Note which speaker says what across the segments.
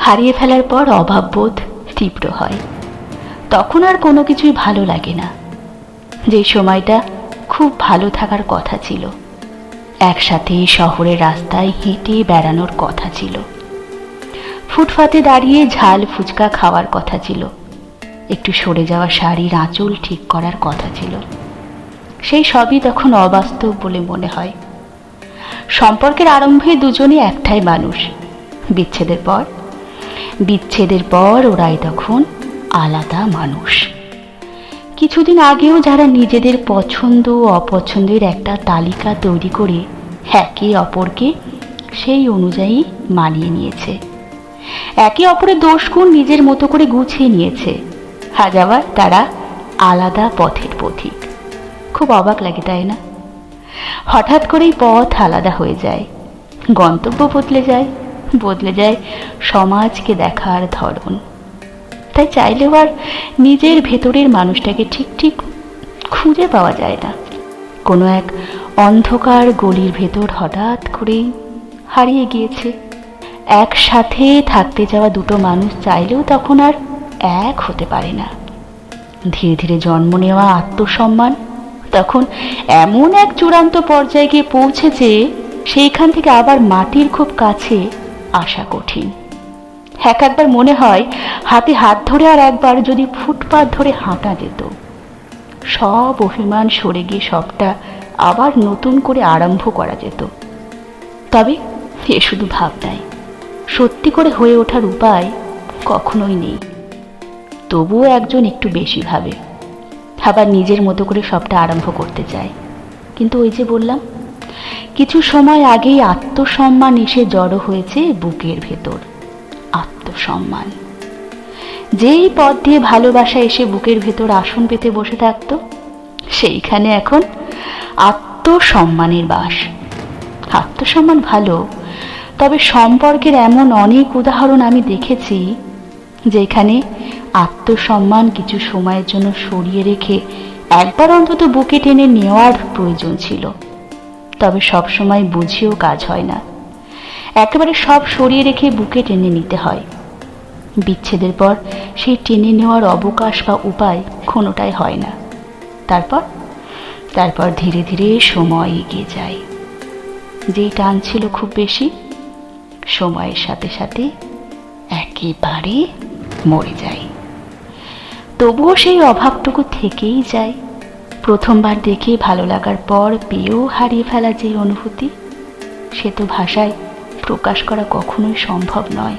Speaker 1: হারিয়ে ফেলার পর অভাববোধ তীব্র হয়। তখন আর কোনো কিছুই ভালো লাগে না। যে সময়টা খুব ভালো থাকার কথা ছিল। একসাথে শহরের রাস্তায় হেঁটে বেড়ানোর কথা ছিল। ফুটপাতে দাঁড়িয়ে ঝাল ফুচকা খাওয়ার কথা ছিল। একটু সরে যাওয়া শাড়ির আঁচল ঠিক করার কথা ছিল। সেই সবই তখন অবাস্তব বলে মনে হয়। সম্পর্কের আরম্ভে দুজনে একটাই মানুষ। বিচ্ছেদের পর বিচ্ছেদের পর ওরাই তখন আলাদা মানুষ। কিছুদিন আগেও যারা নিজেদের পছন্দ অপছন্দের একটা তালিকা তৈরি করে একে অপরকে সেই অনুযায়ী মানিয়ে নিয়েছে। একে অপরের দোষগুণ নিজের মতো করে গুছিয়ে নিয়েছে। আজ আবার তারা আলাদা পথের পথিক। খুব অবাক লাগে, তাই না? হঠাৎ করেই পথ আলাদা হয়ে যায়, গন্তব্য বদলে যায় বদলে যায় সমাজকে দেখার ধরন। তাই চাইলেও আর নিজের ভেতরের মানুষটাকে ঠিক ঠিক খুঁজে পাওয়া যায় না। কোনো এক অন্ধকার গলির ভেতর হঠাৎ করেই হারিয়ে গিয়েছে। একসাথে থাকতে যাওয়া দুটো মানুষ চাইলেও তখন আর এক হতে পারে না। ধীরে ধীরে জন্ম নেওয়া আত্মসম্মান তখন এমন এক চূড়ান্ত পর্যায়ে গিয়ে পৌঁছেছে, সেইখান থেকে আবার মাটির খুব কাছে আসা কঠিন। এক একবার মনে হয়, হাতে হাত ধরে আর একবার যদি ফুটপাত ধরে হাঁটা যেত। সব অভিমান সরে গিয়ে সবটা আবার নতুন করে আরম্ভ করা যেত। তবে এ শুধু ভাবনায় সত্যি করে হয়ে ওঠার উপায় কখনোই নেই। তবুও একজন একটু বেশি ভাবে। আবার নিজের মতো করে সবটা আরম্ভ করতে চায়। কিন্তু ওই যে বললাম কিছু সময় আগেই আত্মসম্মান এসে জড়ো হয়েছে বুকের ভেতর। আত্মসম্মান। যেই পথ দিয়ে ভালোবাসা এসে বুকের ভেতর আসন পেতে বসে থাকতো, সেইখানে এখন আত্মসম্মানের বাস। আত্মসম্মান ভালো, তবে সম্পর্কের এমন অনেক উদাহরণ আমি দেখেছি, যেখানে আত্মসম্মান কিছু সময়ের জন্য সরিয়ে রেখে একবার অন্তত বুকে টেনে নেওয়ার প্রয়োজন ছিল। তবে সব সময় বুঝিয়েও কাজ হয় না। একেবারে সব সরিয়ে রেখে বুকে টেনে নিতে হয়। বিচ্ছেদের পর সেই টেনে নেওয়ার অবকাশ বা উপায় কোনোটাই হয় না। তারপর? তারপর ধীরে ধীরে সময় এগিয়ে যায়। যেই টান ছিল খুব বেশি, সময়ের সাথে সাথে একেবারে মরে যায়। তবুও সেই অভাবটুকু থেকেই যায়। প্রথমবার দেখে ভালো লাগার পর পেয়েও হারিয়ে ফেলা যে অনুভূতি, সে তো ভাষায় প্রকাশ করা কখনোই সম্ভব নয়।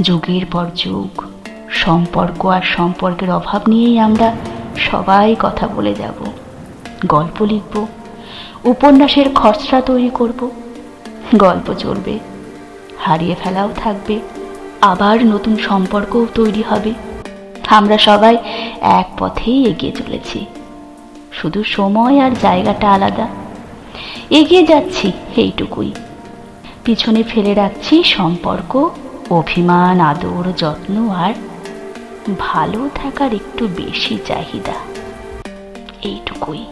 Speaker 1: যুগের পর যুগ, সম্পর্ক আর সম্পর্কের অভাব নিয়েই আমরা সবাই কথা বলে যাব, গল্প লিখব, উপন্যাসের খসড়া তৈরি করব, গল্প চলবে, হারিয়ে ফেলাও থাকবে, আবার নতুন সম্পর্কও তৈরি হবে। আমরা সবাই এক পথেই এগিয়ে চলেছি। শুধু সময় আর জায়গাটা আলাদা। এগিয়ে যাচ্ছি এইটুকুই। পিছনে ফেলে রাখছি সম্পর্ক, অভিমান, আদর, যত্ন আর ভালো থাকার একটু বেশি চাহিদা। এইটুকুই।